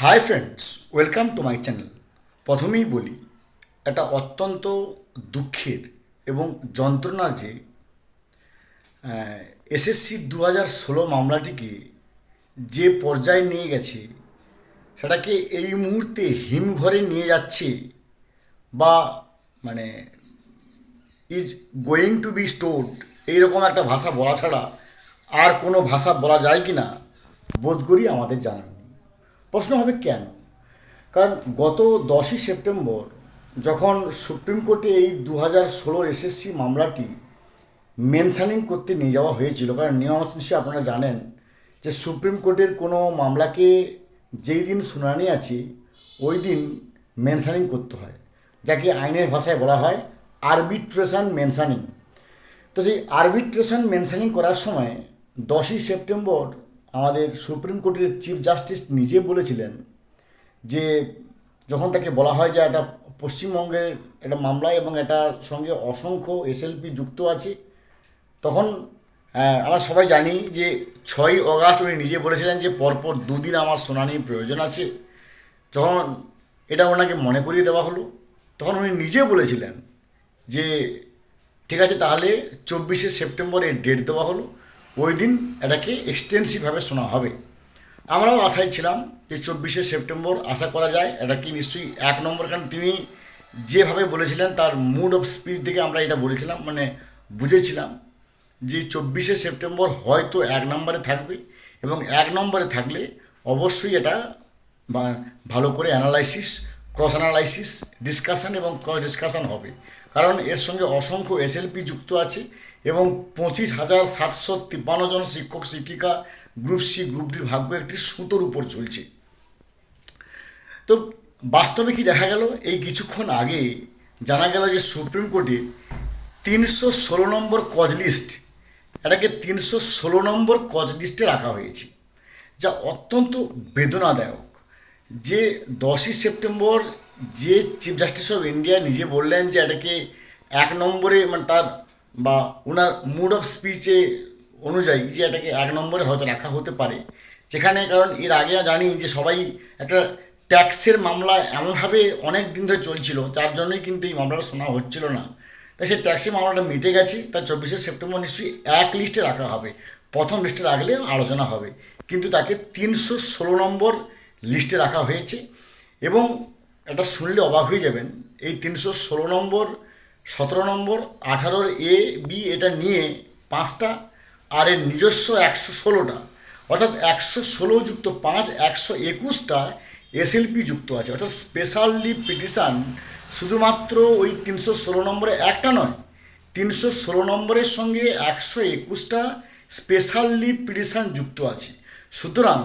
Hi friends welcome to my channel প্রথমেই বলি, এটা অত্যন্ত দুঃখের এবং যন্ত্রণার যে এসএসসি দু হাজার ষোলো মামলাটিকে যে পর্যায়ে নিয়ে গেছে, সেটাকে এই মুহূর্তে হিমঘরে নিয়ে যাচ্ছে বা মানে is going to be stored এইরকম একটা ভাষা বলা ছাড়া আর কোনো ভাষা বলা যায় কি না বোধ করি আমাদের জানা নেই। প্রশ্ন হবে কেন? কারণ গত দশই সেপ্টেম্বর যখন সুপ্রিম কোর্টে এই দু হাজার ষোলোর এসএসসি মামলাটি মেনশানিং করতে নিয়ে যাওয়া হয়েছিল, কারণ নিয়ম নিশ্চয়ই আপনারা জানেন যে সুপ্রিম কোর্টের কোনো মামলাকে যেই দিন শুনানি আছে, ওই দিন মেনশানিং করতে হয়, যাকে আইনের ভাষায় বলা হয় আরবিট্রেশন মেনশানিং তো সেই আরবিট্রেশন মেনশানিং করার সময় দশই সেপ্টেম্বর আমাদের সুপ্রিম কোর্টের চিফ জাস্টিস নিজে বলেছিলেন যে যখন তাকে বলা হয় যে এটা পশ্চিমবঙ্গের একটা মামলা এবং এটার সঙ্গে অসংখ্য এসএলপি যুক্ত আছে, তখন আমরা সবাই জানি যে ছয়ই অগাস্ট উনি নিজে বলেছিলেন যে পরপর দুদিন আমার শুনানির প্রয়োজন আছে। যখন এটা ওনাকে মনে করিয়ে দেওয়া হলো, তখন উনি নিজে বলেছিলেন যে, ঠিক আছে, তাহলে চব্বিশে সেপ্টেম্বরে ডেট দেওয়া হলো। ওই দিন এটাকে এক্সটেন্সিভভাবে শোনা হবে। আমরাও আশায় ছিলাম যে চব্বিশে সেপ্টেম্বর আশা করা যায়, এটা কি নিশ্চয়ই এক নম্বর, কারণ তিনি যেভাবে বলেছিলেন তার মুড অফ স্পিচ দেখে আমরা এটা বলেছিলাম মানে বুঝেছিলাম যে চব্বিশে সেপ্টেম্বর হয়তো এক নম্বরে থাকবে এবং এক নম্বরে থাকলে অবশ্যই এটা ভালো করে অ্যানালাইসিস ক্রস অ্যানালাইসিস ডিসকাশন এবং ক্রস ডিসকাশন হবে। কারণ এর সঙ্গে অসংখ্য এসএলপি যুক্ত আছে এবং পঁচিশ হাজার সাতশো তিপ্পান্ন জন শিক্ষক, শিক্ষিকা, গ্রুপ সি, গ্রুপ ডির ভাগ্য একটি সুতোর উপর চলছে তো বাস্তবে কি দেখা গেল? এই কিছুক্ষণ আগে জানা গেল যে সুপ্রিম কোর্টে তিনশো ষোলো নম্বর কজ লিস্ট, এটাকে তিনশো ষোলো নম্বর কজ লিস্টে রাখা হয়েছে, যা অত্যন্ত বেদনাদায়ক। যে দশই সেপ্টেম্বর যে চিফ জাস্টিস অফ ইন্ডিয়া নিজে বললেন যে এটাকে এক নম্বরে মানে তার বা ওনার মুড অফ স্পিচে অনুযায়ী যে এটাকে এক নম্বরে হয়তো রাখা হতে পারে। যেখানে কারণ এর আগে জানি যে সবাই একটা ট্যাক্সের মামলা এমনভাবে অনেক দিন ধরে চলছিল, যার জন্যই কিন্তু এই মামলাটা শোনা হচ্ছিল না। তাই সেই ট্যাক্সি মামলাটা মিটে গেছে, তার চব্বিশে সেপ্টেম্বর নিশ্চয়ই এক লিস্টে রাখা হবে। প্রথম লিস্টে রাখলে আলোচনা হবে। কিন্তু তাকে তিনশো ষোলো নম্বর লিস্টে রাখা হয়েছে এবং এটা শুনলে অবাক হয়ে যাবেন, এই তিনশো ষোলো নম্বর সতেরো নম্বর, আঠারোর এ বি এটা নিয়ে পাঁচটা, আর এর নিজস্ব একশো ষোলোটা। অর্থাৎ একশো ষোলো যুক্ত পাঁচ, একশো একুশটা এসএলপি যুক্ত আছে। অর্থাৎ স্পেশালি পিটিশান শুধুমাত্র ওই তিনশো ষোলো নম্বরে একটা নয়, তিনশো ষোলো নম্বরের সঙ্গে একশো একুশটা স্পেশালি পিটিশান যুক্ত আছে। সুতরাং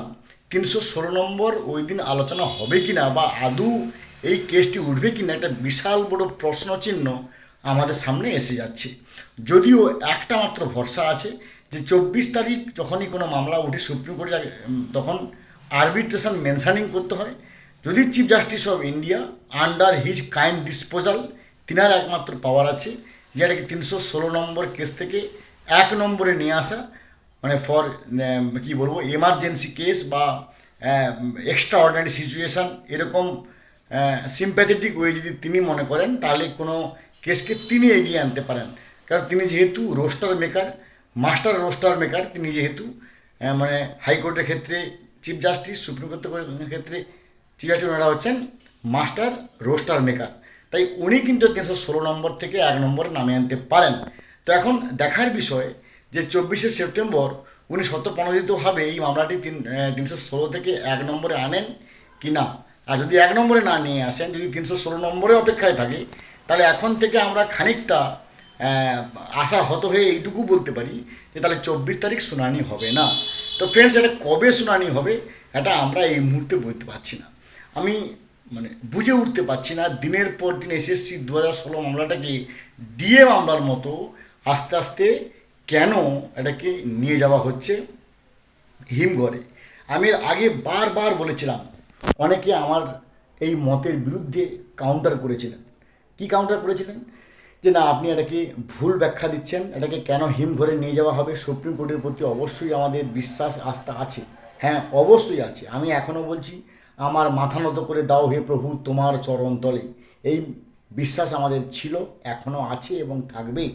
তিনশো ষোলো নম্বর ওই দিন আলোচনা হবে কি না বা আদৌ এই কেসটি উঠবে কি না একটা বিশাল বড় প্রশ্নচিহ্ন আমাদের সামনে এসে যাচ্ছে। যদিও একটা মাত্র ভরসা আছে যে চব্বিশ তারিখ যখনই কোনো মামলা উঠে সুপ্রিম কোর্টে যাবে, তখন আরবিট্রেশন মেনশানিং করতে হয়। যদি chief justice of India under his kind disposal তিনার একমাত্র পাওয়ার আছে যেটাকে তিনশো ষোলো নম্বর কেস থেকে এক নম্বরে নিয়ে আসা মানে ফর কি বলব এমার্জেন্সি কেস বা এক্সট্রা অর্ডিনারি সিচুয়েশান এরকম সিম্প্যাথেটিক ওয়ে যদি তিনি মনে করেন তাহলে কোনো কেসকে তিনি এগিয়ে আনতে পারেন। কারণ তিনি যেহেতু roster maker, master roster maker, তিনি যেহেতু মানে হাইকোর্টের ক্ষেত্রে চিফ জাস্টিস, সুপ্রিম কোর্টের ক্ষেত্রে চিফ জাস্টিস ওনারা হচ্ছেন মাস্টার রোস্টার মেকার। তাই উনি কিন্তু তিনশো ষোলো নম্বর থেকে এক নম্বরে নামিয়ে আনতে পারেন। তো এখন দেখার বিষয় যে চব্বিশে সেপ্টেম্বর উনি সত্যপ্রণোদিতভাবে এই মামলাটি তিন তিনশো ষোলো থেকে এক নম্বরে আনেন কি না আর যদি এক নম্বরে না নিয়ে আসেন, যদি তিনশো ষোলো নম্বরে অপেক্ষায় থাকে তাহলে এখন থেকে আমরা খানিকটা আশা হত হয়ে এইটুকু বলতে পারি যে তাহলে চব্বিশ তারিখ শুনানি হবে না। তো ফ্রেন্ডস এটা কবে শুনানি হবে এটা আমরা এই মুহূর্তে বলতে পারছি না। আমি মানে বুঝে উঠতে পারছি না, দিনের পর দিন এসএসসি দু হাজার ষোলো মামলাটাকে ডিএ মামলার মতো আস্তে আস্তে কেন এটাকে নিয়ে যাওয়া হচ্ছে হিমঘরে। আমি আগে বারবার বলেছিলাম, অনেকে আমার এই মতের বিরুদ্ধে কাউন্টার করেছিলেন। কি কাউন্টার করেছিলেন? যে না, আপনি এটাকে ভুল ব্যাখ্যা দিচ্ছেন, এটাকে কেন হিম হিমঘরে নিয়ে যাওয়া হবে? সুপ্রিম কোর্টের প্রতি অবশ্যই আমাদের বিশ্বাস, আস্থা আছে। হ্যাঁ অবশ্যই আছে। আমি এখনও বলছি, আমার মাথা নত করে দাও হে প্রভু, তোমার চরণ তলে। এই বিশ্বাস আমাদের ছিল, এখনও আছে এবং থাকবে।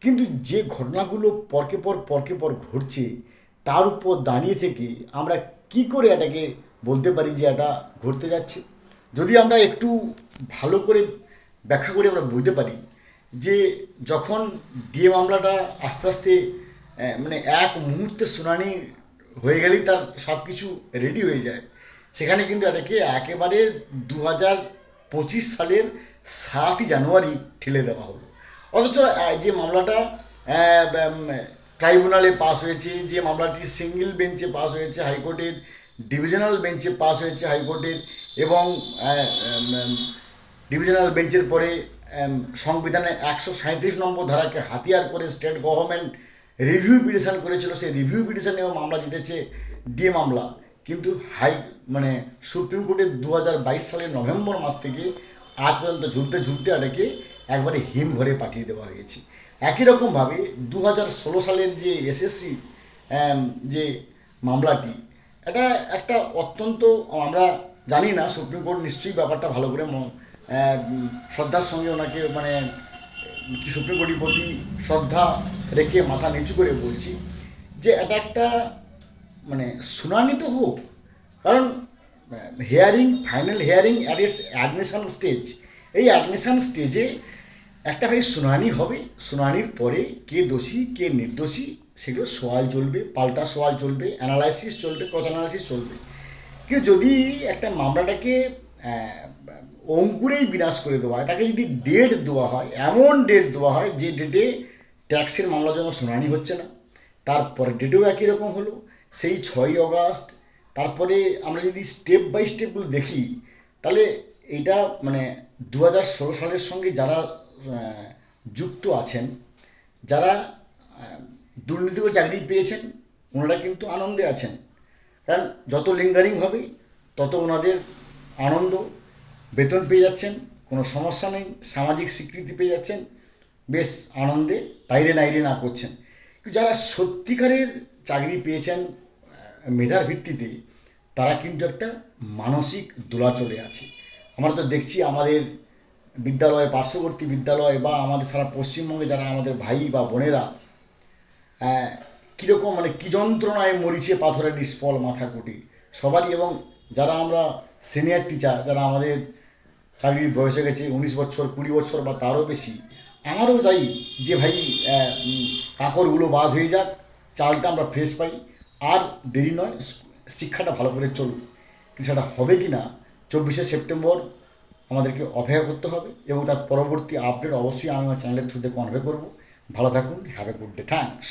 কিন্তু যে ঘটনাগুলো পরকে পর পরকে পর ঘটছে, তার উপর দাঁড়িয়ে থেকে আমরা কি করে এটাকে বলতে পারি যে এটা ঘটতে যাচ্ছে? যদি আমরা একটু ভালো করে ব্যাখ্যা করে আমরা বুঝতে পারি যে যখন ডিএ মামলাটা আস্তে আস্তে মানে এক মুহূর্তে শুনানি হয়ে গেলেই তার সব কিছু রেডি হয়ে যায়। সেখানে কিন্তু এটাকে একেবারে দু হাজার পঁচিশ সালের সাতই জানুয়ারি ঠেলে দেওয়া হলো। অথচ যে মামলাটা ট্রাইব্যুনালে পাস হয়েছে, যে মামলাটি সিঙ্গেল বেঞ্চে পাস হয়েছে হাইকোর্টের ডিভিশনাল বেঞ্চে পাস হয়েছে হাইকোর্টের এবং ডিভিশনাল বেঞ্চের পরে সংবিধানে একশো সাঁত্রিশ নম্বর ধারাকে হাতিয়ার করে স্টেট গভর্নমেন্ট রিভিউ পিটিশন করেছিল। সেই রিভিউ পিটিশনেও মামলা জিতেছে ডিএ মামলা। কিন্তু হাই মানে সুপ্রিম কোর্টের দু সালের নভেম্বর মাস থেকে আজ পর্যন্ত ঝুলতে ঝুলতে এটাকে একবারে হিম ঘরে পাঠিয়ে দেওয়া হয়েছে। একই রকমভাবে দু হাজার ষোলো সালের যে এসএসসি যে মামলাটি, এটা একটা অত্যন্ত, আমরা জানি না, সুপ্রিম কোর্ট নিশ্চয়ই ব্যাপারটা ভালো করে শ্রদ্ধার সঙ্গে ওনাকে মানে কি সুপ্রিম প্রতি শ্রদ্ধা রেখে মাথা নিচু করে বলছি যে এটা একটা মানে শুনানি তো হোক। কারণ hearing final hearing at its admission stage এই অ্যাডমিশন স্টেজে একটা ভাই শুনানি হবে, শুনানির পরে কে দোষী, কে নির্দোষী, সেগুলো সওয়াল চলবে, পাল্টা সওয়াল চলবে অ্যানালাইসিস চলবে ক্রস অ্যানালাইসিস চলবে। কিন্তু যদি একটা মামলাটাকে অঙ্কুরেই বিনাশ করে দেওয়া হয়। তাকে যদি ডেট দেওয়া হয়, এমন ডেট দেওয়া হয় যে ডেটে ট্যাক্সের মামলার জন্য শুনানি হচ্ছে না। তারপরে ডেটেও একই রকম হলো। সেই ছয়ই অগাস্ট, তারপরে আমরা যদি স্টেপ বাই স্টেপগুলো দেখি, তাহলে এইটা মানে দু হাজার ষোলো সালের সঙ্গে যারা যুক্ত আছেন, যারা দুর্নীতি করে চাকরি পেয়েছেন, ওনারা কিন্তু আনন্দে আছেন। কারণ যত লিঙ্গারিং হবে, তত ওনাদের আনন্দ বেতন পেয়ে যাচ্ছেন, কোনো সমস্যা নেই, সামাজিক স্বীকৃতি পেয়ে যাচ্ছেন, বেশ আনন্দে তাইরে নাইরে না করছেন। যারা সত্যিকারের চাকরি পেয়েছেন মেধার ভিত্তিতে, তারা কিন্তু একটা মানসিক দোলাচলে আছে। আমরা তো দেখছি আমাদের বিদ্যালয়ে, পার্শ্ববর্তী বিদ্যালয় বা আমাদের সারা পশ্চিমবঙ্গে যারা আমাদের ভাই বা বোনেরা কীরকম মানে কী যন্ত্রণায় মরিছে পাথরের নিষ্ফল মাথা কুটি। সবারই এবং যারা আমরা সিনিয়র টিচার যারা আমাদের চাকরির বয়স গেছে উনিশ বছর, কুড়ি বছর বা তারও বেশি। আমারও যাই যে ভাই কাকড়গুলো বাদ হয়ে যাক, চালটা আমরা ফ্রেশ পাই। আর দেরি নয় শিক্ষাটা ভালো করে চলুক। কিন্তু সেটা হবে কি না, চব্বিশে সেপ্টেম্বর আমাদেরকে অপেক্ষা করতে হবে এবং তার পরবর্তী আপডেট অবশ্যই আমি আমার চ্যানেলের থ্রুতে কনভে করব। ভালো থাকুন have a good day thanks